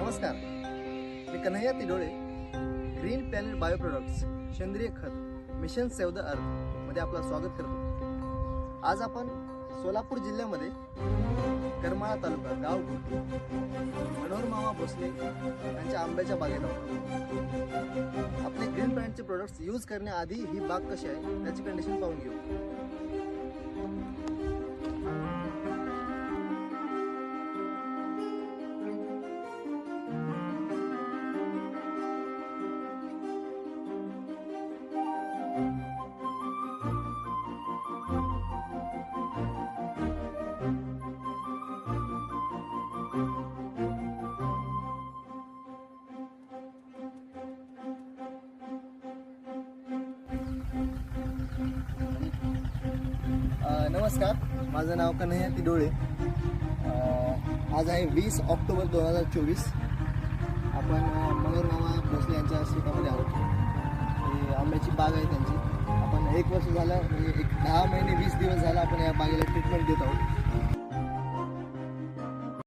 नमस्कार. मी Kanhaiya Tidole green planet bio products सेंद्रिय खत मिशन सेव्ह द अर्थमध्ये आपलं स्वागत करतो. आज आपण सोलापूर जिल्ह्यामध्ये करमाळा तालुका गाव मनोहर मामा भोसले यांच्या आंब्याच्या बागेत आहोत. आपले ग्रीन प्लॅनेटचे प्रोडक्ट्स यूज करण्याआधी ही बाग कशी आहे त्याची कंडिशन पाहून घेऊ. नमस्कार. माझं नाव कन्हैया तिडोळे. आज आहे वीस ऑक्टोबर दोन हजार चोवीस. आपण मंगळूर ही बाग आहे त्यांची. आपण एक वर्ष झालं म्हणजे एक दहा महिने वीस दिवस झाला आपण या बागेला ट्रीटमेंट देत आहोत.